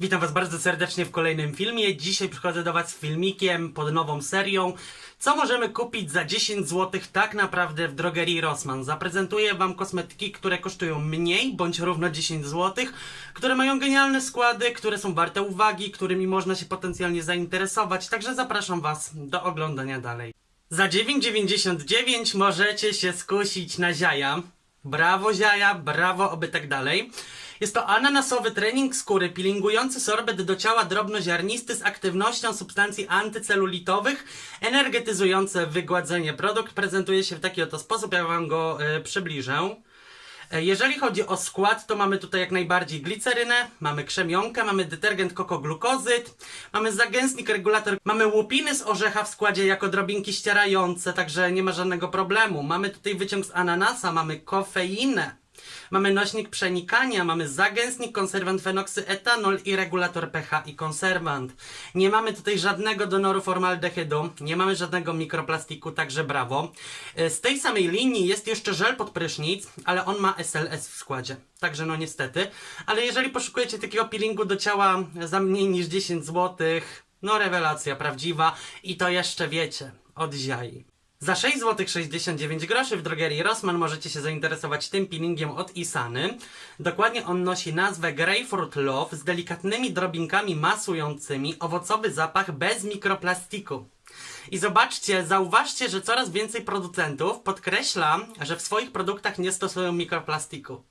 Witam Was bardzo serdecznie w kolejnym filmie. Dzisiaj przychodzę do Was z filmikiem pod nową serią. Co możemy kupić za 10 zł tak naprawdę w drogerii Rossmann? Zaprezentuję Wam kosmetyki, które kosztują mniej bądź równo 10 zł, które mają genialne składy, które są warte uwagi, którymi można się potencjalnie zainteresować. Także zapraszam Was do oglądania dalej. Za 9,99 możecie się skusić na ziaja. Brawo ziaja, brawo oby tak dalej. Jest to ananasowy trening skóry peelingujący sorbet do ciała drobnoziarnisty z aktywnością substancji antycelulitowych, energetyzujące wygładzenie. Produkt prezentuje się w taki oto sposób, ja wam go e, przybliżę. E, Jeżeli chodzi o skład, to mamy tutaj jak najbardziej glicerynę, mamy krzemionkę, mamy detergent kokoglukozyt, mamy zagęstnik, regulator, mamy łupiny z orzecha w składzie jako drobinki ścierające, także nie ma żadnego problemu. Mamy tutaj wyciąg z ananasa, mamy kofeinę. Mamy nośnik przenikania, mamy zagęstnik, konserwant fenoksyetanol i regulator pH i konserwant. Nie mamy tutaj żadnego donoru formaldehydu, nie mamy żadnego mikroplastiku, także brawo. E, Z tej samej linii jest jeszcze żel pod prysznic, ale on ma SLS w składzie. Także no niestety. Ale jeżeli poszukujecie takiego peelingu do ciała za mniej niż 10 zł, no rewelacja prawdziwa i to jeszcze wiecie, od ziai. Za 6 zł 69 groszy w drogerii Rossmann możecie się zainteresować tym peelingiem od Isany. Dokładnie on nosi nazwę Grapefruit Love z delikatnymi drobinkami masującymi, owocowy zapach bez mikroplastiku. I zobaczcie, zauważcie, że coraz więcej producentów podkreśla, że w swoich produktach nie stosują mikroplastiku.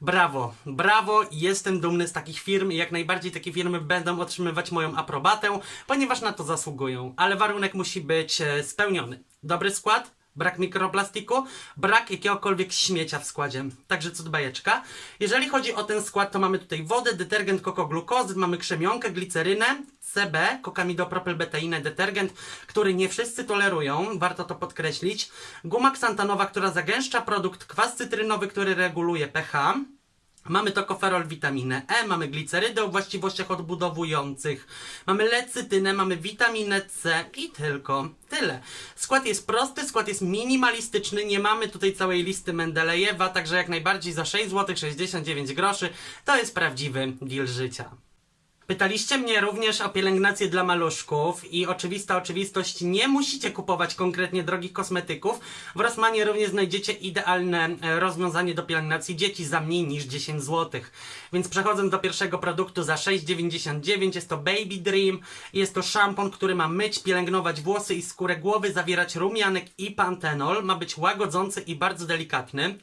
Brawo, brawo, jestem dumny z takich firm i jak najbardziej takie firmy będą otrzymywać moją aprobatę, ponieważ na to zasługują, ale warunek musi być e, spełniony. Dobry skład, brak mikroplastiku, brak jakiegokolwiek śmiecia w składzie. Także cud bajeczka. Jeżeli chodzi o ten skład, to mamy tutaj wodę, detergent kokoglukozy, mamy krzemionkę, glicerynę, CB, kokamidopropylbeteinę, detergent, który nie wszyscy tolerują, warto to podkreślić. Guma ksantanowa, która zagęszcza produkt, kwas cytrynowy, który reguluje pH. Mamy tokoferol, witaminę E, mamy glicerydę o właściwościach odbudowujących, mamy lecytynę, mamy witaminę C i tylko tyle. Skład jest prosty, skład jest minimalistyczny, nie mamy tutaj całej listy Mendelejewa, także jak najbardziej za 6 zł 69 groszy to jest prawdziwy deal życia. Pytaliście mnie również o pielęgnację dla maluszków i oczywista oczywistość, nie musicie kupować konkretnie drogich kosmetyków. W Rossmanie również znajdziecie idealne e, rozwiązanie do pielęgnacji dzieci za mniej niż 10 zł. Więc przechodząc do pierwszego produktu za 6,99 jest to Baby Dream. Jest to szampon, który ma myć, pielęgnować włosy i skórę głowy, zawierać rumianek i pantenol. Ma być łagodzący i bardzo delikatny.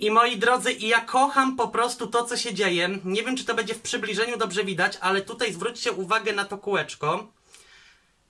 I moi drodzy, ja kocham po prostu to, co się dzieje. Nie wiem, czy to będzie w przybliżeniu dobrze widać, ale tutaj zwróćcie uwagę na to kółeczko.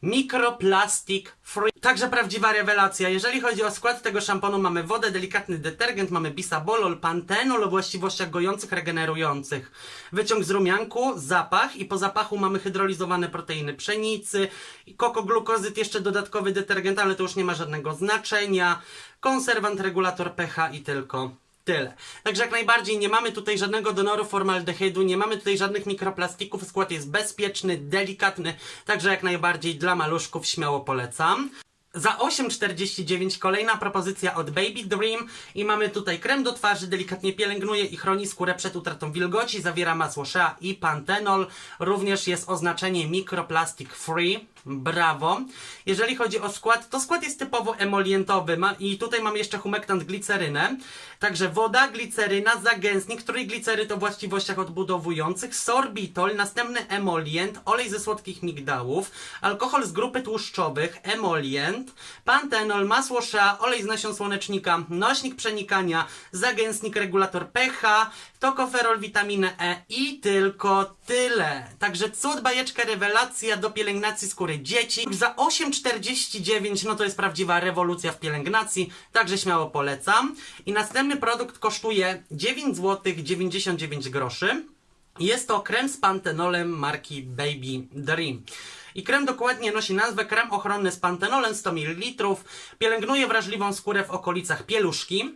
Mikroplastik free. Także prawdziwa rewelacja. Jeżeli chodzi o skład tego szamponu, mamy wodę, delikatny detergent, mamy bisabolol, pantenol o właściwościach gojących, regenerujących. Wyciąg z rumianku, zapach i po zapachu mamy hydrolizowane proteiny pszenicy, kokoglukozyt, jeszcze dodatkowy detergent, ale to już nie ma żadnego znaczenia. Konserwant, regulator pH i tylko Tyle. Także jak najbardziej nie mamy tutaj żadnego donoru formaldehydu, nie mamy tutaj żadnych mikroplastików, skład jest bezpieczny, delikatny, także jak najbardziej dla maluszków śmiało polecam. Za 8,49 kolejna propozycja od Baby Dream i mamy tutaj krem do twarzy, delikatnie pielęgnuje i chroni skórę przed utratą wilgoci, zawiera masło shea i pantenol, również jest oznaczenie microplastic free, brawo. Jeżeli chodzi o skład, to skład jest typowo emolientowy ma, i tutaj mam jeszcze humektant glicerynę, także woda, gliceryna, zagęstnik, trójgliceryt o właściwościach odbudowujących, sorbitol, następny emolient, olej ze słodkich migdałów, alkohol z grupy tłuszczowych, emolient, pantenol, masło shea, olej z nasion słonecznika, nośnik przenikania, zagęstnik, regulator pH, tokoferol, witaminę E i tylko tyle. Także cud, bajeczka, rewelacja do pielęgnacji skóry dzieci. Za 8,49 no to jest prawdziwa rewolucja w pielęgnacji, także śmiało polecam. I następny produkt kosztuje 9 zł 99 groszy. Jest to krem z pantenolem marki Baby Dream. I krem dokładnie nosi nazwę krem ochronny z pantenolem 100 ml. Pielęgnuje wrażliwą skórę w okolicach pieluszki.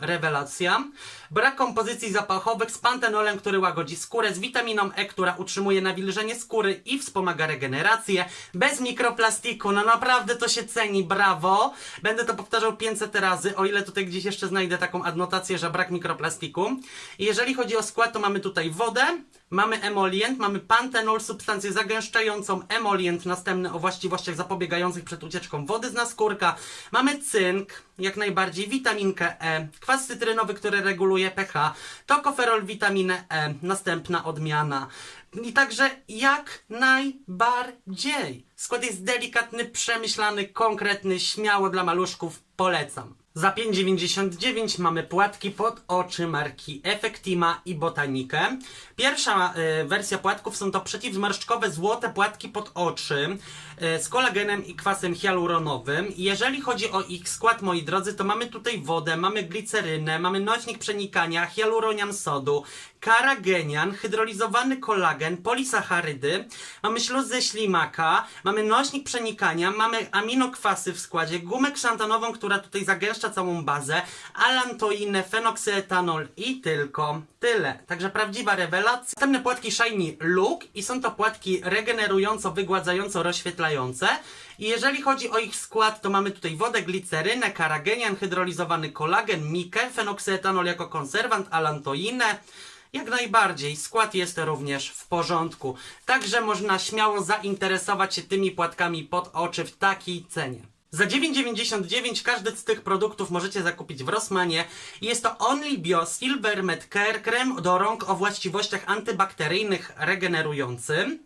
Rewelacja. Brak kompozycji zapachowych z pantenolem, który łagodzi skórę, z witaminą E, która utrzymuje nawilżenie skóry i wspomaga regenerację. Bez mikroplastiku, no naprawdę to się ceni, brawo. Będę to powtarzał 500 razy, o ile tutaj gdzieś jeszcze znajdę taką adnotację, że brak mikroplastiku. Jeżeli chodzi o skład, to mamy tutaj wodę, mamy emolient, mamy pantenol, substancję zagęszczającą, emolient następny o właściwościach zapobiegających przed ucieczką wody z naskórka, mamy cynk, jak najbardziej, witaminkę E, kwas cytrynowy, który reguluje pH, tokoferol, witaminę E, następna odmiana. I także jak najbardziej. Skład jest delikatny, przemyślany, konkretny, śmiało dla maluszków, polecam. Za 5,99 mamy płatki pod oczy marki Effectima i Botanikę. Pierwsza y, wersja płatków są to przeciwzmarszczkowe złote płatki pod oczy y, z kolagenem i kwasem hialuronowym. Jeżeli chodzi o ich skład, moi drodzy, to mamy tutaj wodę, mamy glicerynę, mamy nośnik przenikania, hialuronian sodu, karagenian, hydrolizowany kolagen, polisacharydy, mamy śluz ze ślimaka, mamy nośnik przenikania, mamy aminokwasy w składzie, gumę ksantanową, która tutaj zagęszcza całą bazę, alantoinę, fenoksyetanol i tylko tyle. Także prawdziwa rewelacja. Następne płatki Shiny Look i są to płatki regenerująco, wygładzająco, rozświetlające. I jeżeli chodzi o ich skład, to mamy tutaj wodę, glicerynę, karagenian, hydrolizowany kolagen, mikę, fenoksyetanol jako konserwant, alantoinę, jak najbardziej, skład jest również w porządku. Także można śmiało zainteresować się tymi płatkami pod oczy w takiej cenie. Za 9,99 każdy z tych produktów możecie zakupić w Rossmanie. Jest to Only Bio Silver Med Care krem do rąk o właściwościach antybakteryjnych regenerującym.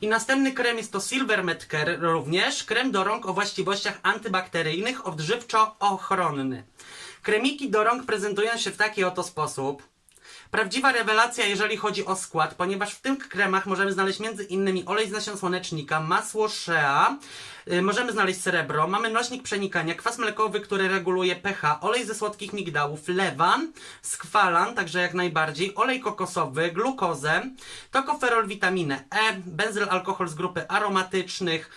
I następny krem jest to Silver Med Care również krem do rąk o właściwościach antybakteryjnych odżywczo-ochronny. Kremiki do rąk prezentują się w taki oto sposób. Prawdziwa rewelacja, jeżeli chodzi o skład, ponieważ w tych kremach możemy znaleźć innymi olej z nasion słonecznika, masło shea, y, możemy znaleźć srebro, mamy nośnik przenikania, kwas mlekowy, który reguluje pH, olej ze słodkich migdałów, lewan, skwalan, także jak najbardziej, olej kokosowy, glukozę, tokoferol, witaminę E, benzyl alkohol z grupy aromatycznych,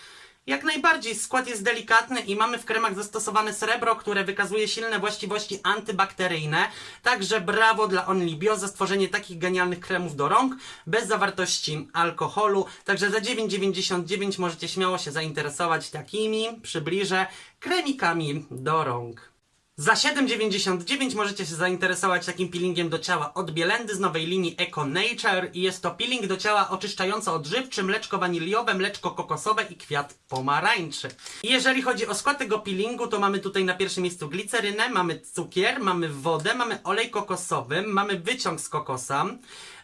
jak najbardziej, skład jest delikatny i mamy w kremach zastosowane srebro, które wykazuje silne właściwości antybakteryjne. Także brawo dla Only Bio za stworzenie takich genialnych kremów do rąk, bez zawartości alkoholu. Także za 9,99 możecie śmiało się zainteresować takimi, przybliżę, kremikami do rąk. Za 7,99 możecie się zainteresować takim peelingiem do ciała od Bielendy z nowej linii Eco Nature i jest to peeling do ciała oczyszczająco-odżywczy, mleczko waniliowe, mleczko kokosowe i kwiat pomarańczy. I jeżeli chodzi o skład tego peelingu, to mamy tutaj na pierwszym miejscu glicerynę, mamy cukier, mamy wodę, mamy olej kokosowy, mamy wyciąg z kokosa,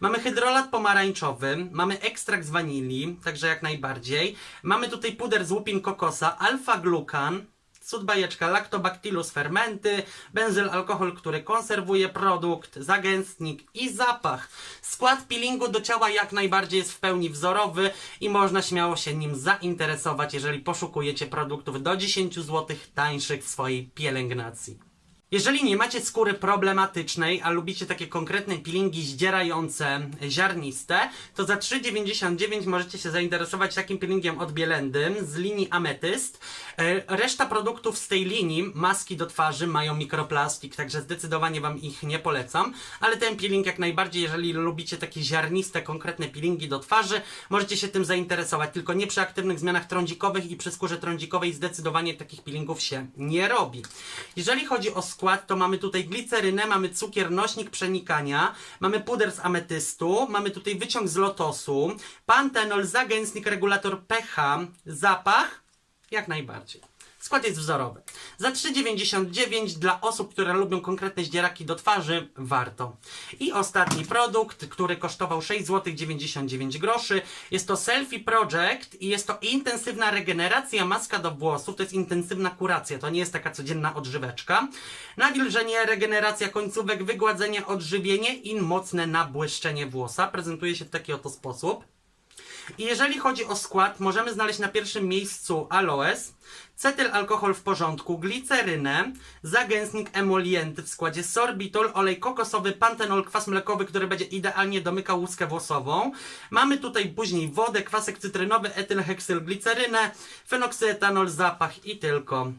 mamy hydrolat pomarańczowy, mamy ekstrakt z wanilii, także jak najbardziej. Mamy tutaj puder z łupin kokosa, alfa-glukan, Cud bajeczka, lactobacillus fermenty, benzyl alkohol, który konserwuje produkt, zagęstnik i zapach. Skład peelingu do ciała jak najbardziej jest w pełni wzorowy i można śmiało się nim zainteresować, jeżeli poszukujecie produktów do 10 zł tańszych w swojej pielęgnacji. Jeżeli nie macie skóry problematycznej, a lubicie takie konkretne peelingi zdzierające, ziarniste, to za 3,99 możecie się zainteresować takim peelingiem od Bielendy z linii Ametyst. E, Reszta produktów z tej linii, maski do twarzy, mają mikroplastik, także zdecydowanie Wam ich nie polecam. Ale ten peeling jak najbardziej, jeżeli lubicie takie ziarniste, konkretne peelingi do twarzy, możecie się tym zainteresować. Tylko nie przy aktywnych zmianach trądzikowych i przy skórze trądzikowej zdecydowanie takich peelingów się nie robi. Jeżeli chodzi o skład, to mamy tutaj glicerynę, mamy cukier, nośnik przenikania, mamy puder z ametystu, mamy tutaj wyciąg z lotosu, pantenol, zagęstnik, regulator pH, zapach, jak najbardziej. Skład jest wzorowy. Za 3,99 dla osób, które lubią konkretne zdzieraki do twarzy, warto. I ostatni produkt, który kosztował 6 zł 99 groszy. Jest to Selfie Project i jest to intensywna regeneracja maska do włosów. To jest intensywna kuracja, to nie jest taka codzienna odżyweczka. Nawilżenie, regeneracja końcówek, wygładzenie, odżywienie i mocne nabłyszczenie włosa. Prezentuje się w taki oto sposób. I jeżeli chodzi o skład, możemy znaleźć na pierwszym miejscu aloes, cetyl alkohol w porządku, glicerynę, zagęstnik emolienty w składzie sorbitol, olej kokosowy, pantenol, kwas mlekowy, który będzie idealnie domykał łuskę włosową. Mamy tutaj później wodę, kwasek cytrynowy, etylheksylglicerynę, fenoksyetanol, zapach i tylko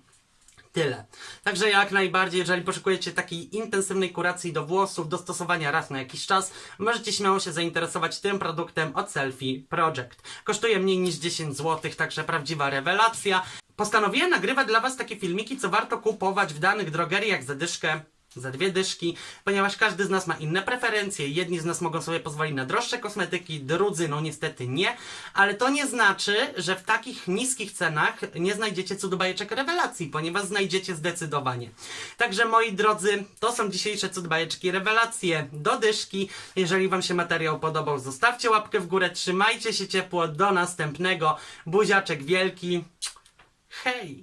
Tyle. Także jak najbardziej, jeżeli poszukujecie takiej intensywnej kuracji do włosów, dostosowania raz na jakiś czas, możecie śmiało się zainteresować tym produktem od Selfie Project. Kosztuje mniej niż 10 zł, także prawdziwa rewelacja. Postanowiłem nagrywać dla Was takie filmiki, co warto kupować w danych drogeriach za dyszkę za dwie dyszki, ponieważ każdy z nas ma inne preferencje. Jedni z nas mogą sobie pozwolić na droższe kosmetyki, drudzy no niestety nie, ale to nie znaczy, że w takich niskich cenach nie znajdziecie cudbajeczek rewelacji, ponieważ znajdziecie zdecydowanie. Także moi drodzy, to są dzisiejsze cudbajeczki rewelacje do dyszki. Jeżeli Wam się materiał podobał, zostawcie łapkę w górę, trzymajcie się ciepło, do następnego. Buziaczek wielki. Hej!